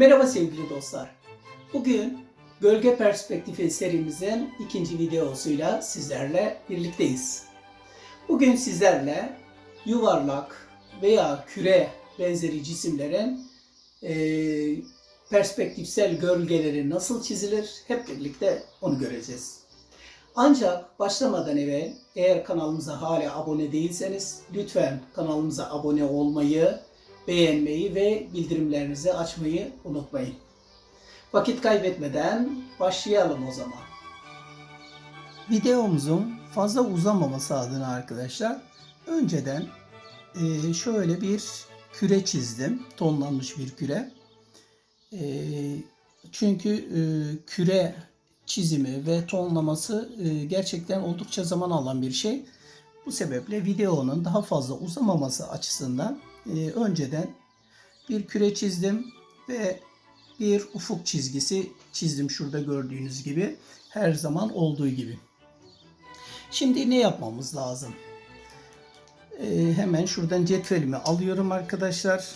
Merhaba sevgili dostlar. Bugün Gölge Perspektifi serimizin ikinci videosuyla sizlerle birlikteyiz. Bugün sizlerle yuvarlak veya küre benzeri cisimlerin eee, perspektifsel gölgeleri nasıl çizilir hep birlikte onu göreceğiz. Ancak başlamadan evvel eğer kanalımıza hala abone değilseniz lütfen kanalımıza abone olmayı, beğenmeyi ve bildirimlerinizi açmayı unutmayın. Vakit kaybetmeden başlayalım o zaman. Videomuzun fazla uzamaması adına arkadaşlar önceden e, şöyle bir küre çizdim. Tonlanmış bir küre. E, çünkü e, küre çizimi ve tonlaması gerçekten oldukça zaman alan bir şey. Bu sebeple videonun daha fazla uzamaması açısından e, önceden bir küre çizdim ve bir ufuk çizgisi çizdim şurada gördüğünüz gibi her zaman olduğu gibi. Şimdi ne yapmamız lazım? E, hemen şuradan cetvelimi alıyorum arkadaşlar.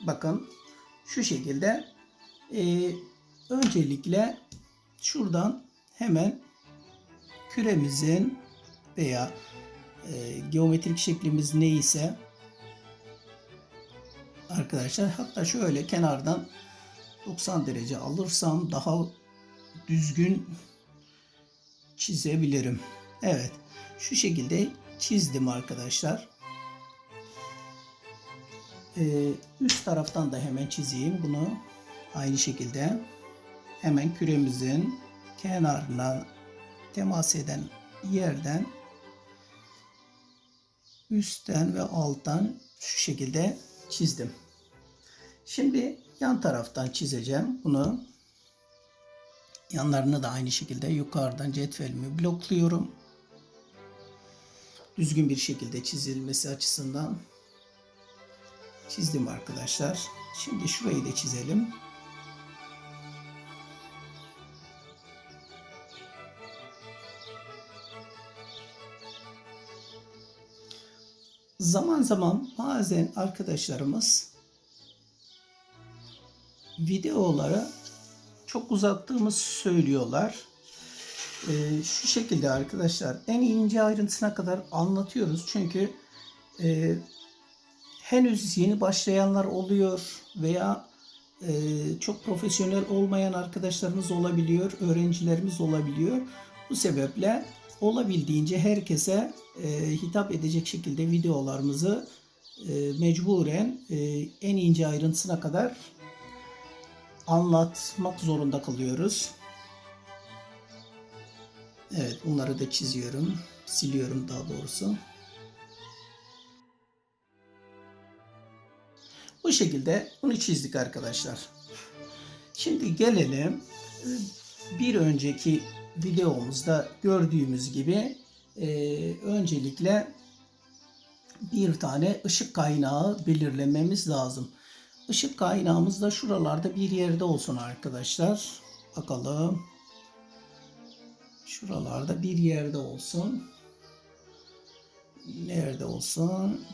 Bakın şu şekilde e, öncelikle şuradan hemen küremizin veya e, geometrik şeklimiz neyse arkadaşlar hatta şöyle kenardan 90 derece alırsam daha düzgün çizebilirim. Evet. Şu şekilde çizdim arkadaşlar. Ee, üst taraftan da hemen çizeyim bunu. Aynı şekilde hemen küremizin kenarına temas eden yerden üstten ve alttan şu şekilde çizdim. Şimdi yan taraftan çizeceğim bunu. Yanlarını da aynı şekilde yukarıdan cetvelimi blokluyorum. Düzgün bir şekilde çizilmesi açısından çizdim arkadaşlar. Şimdi şurayı da çizelim. Zaman zaman bazen arkadaşlarımız videoları çok uzattığımız söylüyorlar. Ee, şu şekilde arkadaşlar en ince ayrıntısına kadar anlatıyoruz. Çünkü e, henüz yeni başlayanlar oluyor veya e, çok profesyonel olmayan arkadaşlarımız olabiliyor, öğrencilerimiz olabiliyor. Bu sebeple olabildiğince herkese e, hitap edecek şekilde videolarımızı e, mecburen e, en ince ayrıntısına kadar anlatmak zorunda kalıyoruz. Evet bunları da çiziyorum. Siliyorum daha doğrusu. Bu şekilde bunu çizdik arkadaşlar. Şimdi gelelim e, bir önceki videomuzda gördüğümüz gibi e, öncelikle bir tane ışık kaynağı belirlememiz lazım. Işık kaynağımız da şuralarda bir yerde olsun arkadaşlar. Bakalım. Şuralarda bir yerde olsun. Nerede olsun?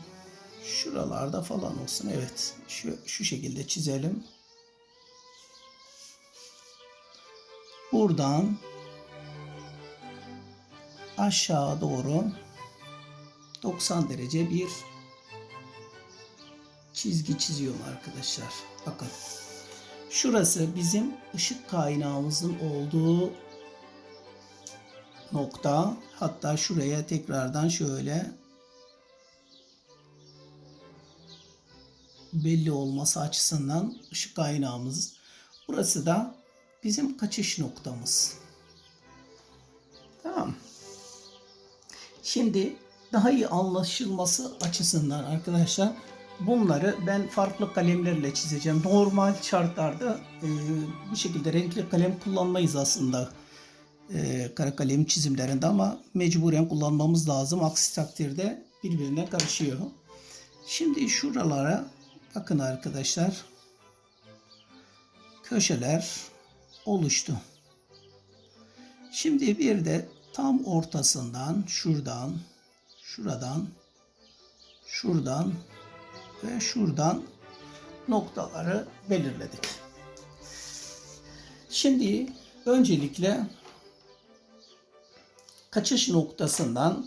Şuralarda falan olsun. Evet. Şu, şu şekilde çizelim. Buradan aşağı doğru 90 derece bir çizgi çiziyorum arkadaşlar. Bakın. Şurası bizim ışık kaynağımızın olduğu nokta. Hatta şuraya tekrardan şöyle belli olması açısından ışık kaynağımız. Burası da bizim kaçış noktamız. Tamam. Şimdi daha iyi anlaşılması açısından arkadaşlar bunları ben farklı kalemlerle çizeceğim. Normal şartlarda e, bu şekilde renkli kalem kullanmayız aslında e, kara kalem çizimlerinde ama mecburen kullanmamız lazım. Aksi takdirde birbirine karışıyor. Şimdi şuralara bakın arkadaşlar köşeler oluştu. Şimdi bir de tam ortasından şuradan şuradan şuradan ve şuradan noktaları belirledik. Şimdi öncelikle kaçış noktasından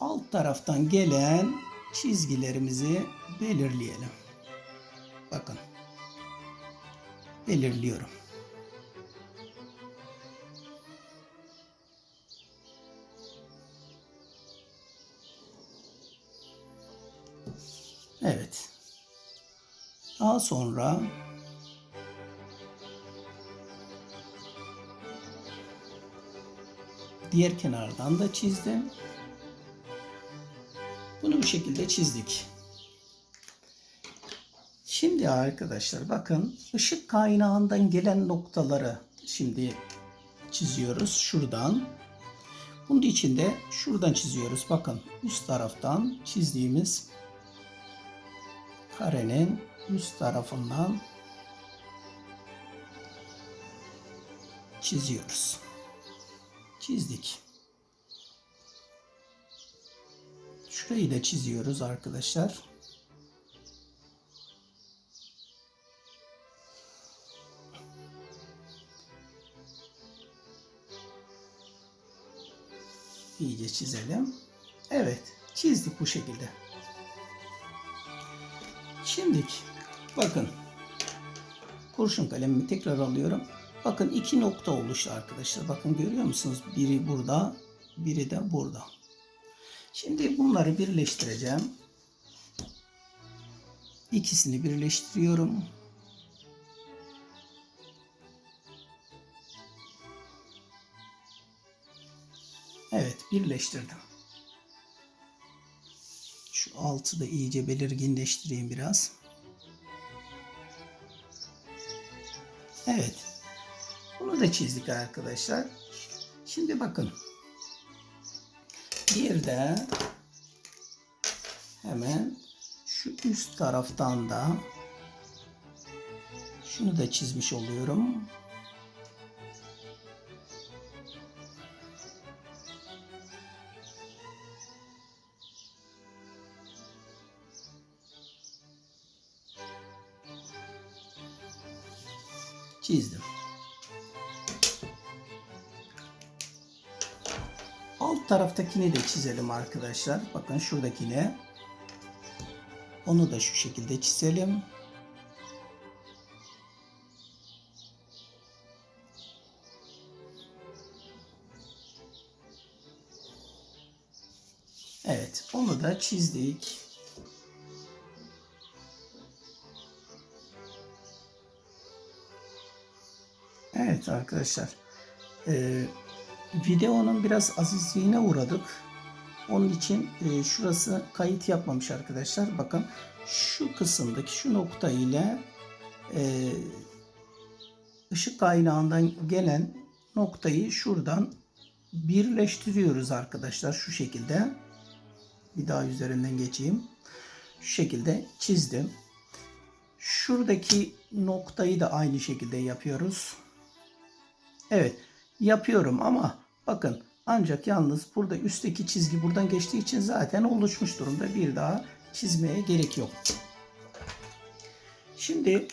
alt taraftan gelen çizgilerimizi belirleyelim. Bakın. Belirliyorum. Daha sonra diğer kenardan da çizdim. Bunu bu şekilde çizdik. Şimdi arkadaşlar bakın ışık kaynağından gelen noktaları şimdi çiziyoruz şuradan. Bunun için de şuradan çiziyoruz. Bakın üst taraftan çizdiğimiz karenin üst tarafından çiziyoruz. Çizdik. Şurayı da çiziyoruz arkadaşlar. İyice çizelim. Evet, çizdik bu şekilde. Şimdik bakın kurşun kalemimi tekrar alıyorum. Bakın iki nokta oluştu arkadaşlar. Bakın görüyor musunuz? Biri burada, biri de burada. Şimdi bunları birleştireceğim. İkisini birleştiriyorum. Evet, birleştirdim. Şu altı da iyice belirginleştireyim biraz. Evet. Bunu da çizdik arkadaşlar. Şimdi bakın. Bir de hemen şu üst taraftan da şunu da çizmiş oluyorum. Çizdim. Alt taraftakini de çizelim arkadaşlar. Bakın şuradakine. Onu da şu şekilde çizelim. Evet, onu da çizdik. Evet arkadaşlar. Ee, videonun biraz azizliğine uğradık. Onun için e, şurası kayıt yapmamış arkadaşlar. Bakın şu kısımdaki şu nokta ile e, ışık kaynağından gelen noktayı şuradan birleştiriyoruz arkadaşlar şu şekilde. Bir daha üzerinden geçeyim. Şu şekilde çizdim. Şuradaki noktayı da aynı şekilde yapıyoruz. Evet yapıyorum ama bakın ancak yalnız burada üstteki çizgi buradan geçtiği için zaten oluşmuş durumda. Bir daha çizmeye gerek yok. Şimdi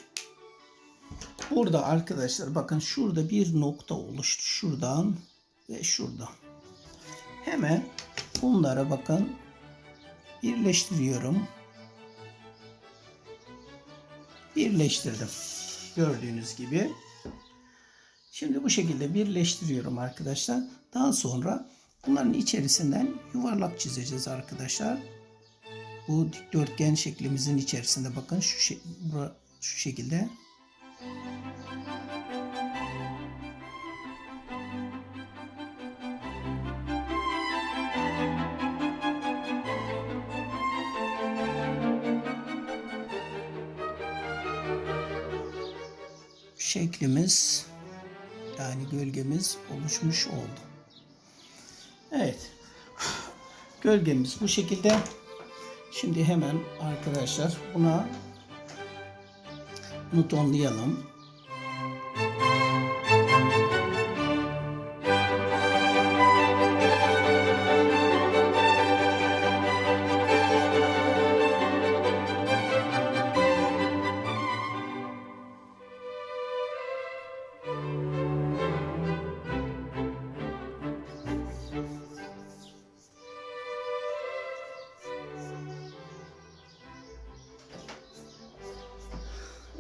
burada arkadaşlar bakın şurada bir nokta oluştu. Şuradan ve şuradan. Hemen bunlara bakın birleştiriyorum. Birleştirdim. Gördüğünüz gibi. Şimdi bu şekilde birleştiriyorum arkadaşlar. Daha sonra bunların içerisinden yuvarlak çizeceğiz arkadaşlar. Bu dikdörtgen şeklimizin içerisinde bakın şu, şey, şu şekilde. şeklimiz yani gölgemiz oluşmuş oldu. Evet. Gölgemiz bu şekilde. Şimdi hemen arkadaşlar buna bunu tonlayalım.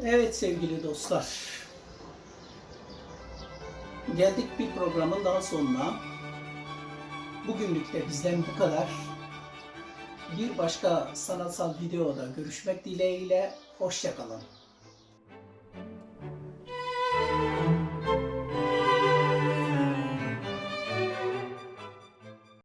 Evet sevgili dostlar. Geldik bir programın daha sonuna. Bugünlük de bizden bu kadar. Bir başka sanatsal videoda görüşmek dileğiyle. Hoşçakalın.